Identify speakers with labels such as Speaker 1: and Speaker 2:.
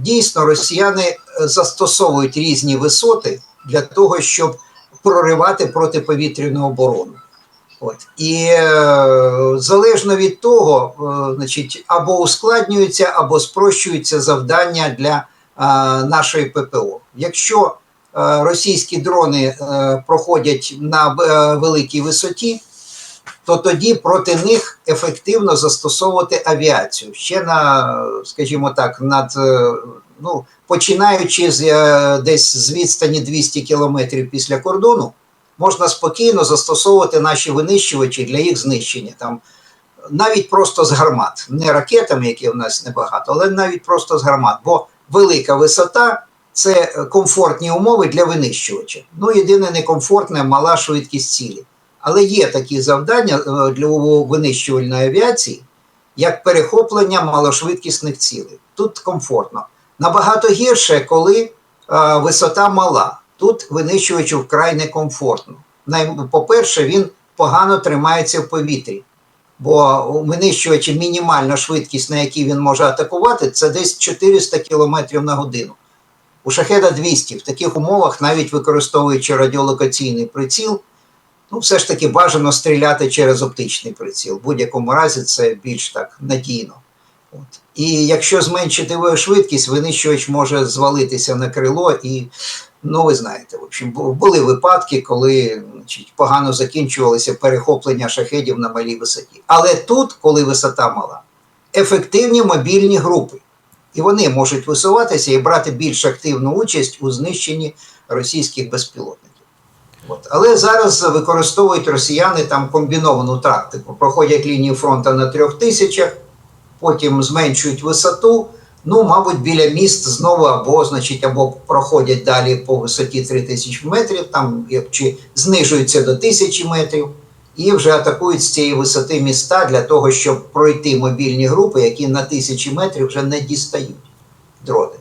Speaker 1: Дійсно, росіяни е, застосовують різні висоти для того, щоб проривати протиповітряну оборону. От. І е, залежно від того, е, значить, або ускладнюються, або спрощуються завдання для е, нашої ППО. Якщо е, російські дрони е, проходять на е, великій висоті, то тоді проти них ефективно застосовувати авіацію. Ще на, скажімо так, над е, ну, починаючи з е, десь з відстані 200 кілометрів після кордону, можна спокійно застосовувати наші винищувачі для їх знищення. Там навіть просто з гармат, не ракетами, які в нас небагато, але навіть просто з гармат. Бо велика висота це комфортні умови для винищувача. Ну, єдине некомфортне мала швидкість цілі. Але є такі завдання е, для винищувальної авіації, як перехоплення малошвидкісних цілей. Тут комфортно. Набагато гірше, коли е, висота мала. Тут винищувачу вкрай некомфортно. По-перше, він погано тримається в повітрі, бо у винищувача мінімальна швидкість, на якій він може атакувати, це десь 400 км на годину. У шахеда 200. В таких умовах, навіть використовуючи радіолокаційний приціл, ну, все ж таки бажано стріляти через оптичний приціл. В будь-якому разі це більш так надійно. От. І якщо зменшити швидкість, винищувач може звалитися на крило і, ну ви знаєте, в общем, були випадки, коли значить, погано закінчувалися перехоплення шахедів на малій висоті. Але тут, коли висота мала, ефективні мобільні групи. І вони можуть висуватися і брати більш активну участь у знищенні російських безпілотників. От. Але зараз використовують росіяни там комбіновану тактику. Проходять лінію фронту на трьох тисячах, потім зменшують висоту. Ну, мабуть, біля міст знову або, значить, або проходять далі по висоті 3000 метрів, там як чи знижуються до 1000 метрів, і вже атакують з цієї висоти міста для того, щоб пройти мобільні групи, які на тисячі метрів вже не дістають дрони.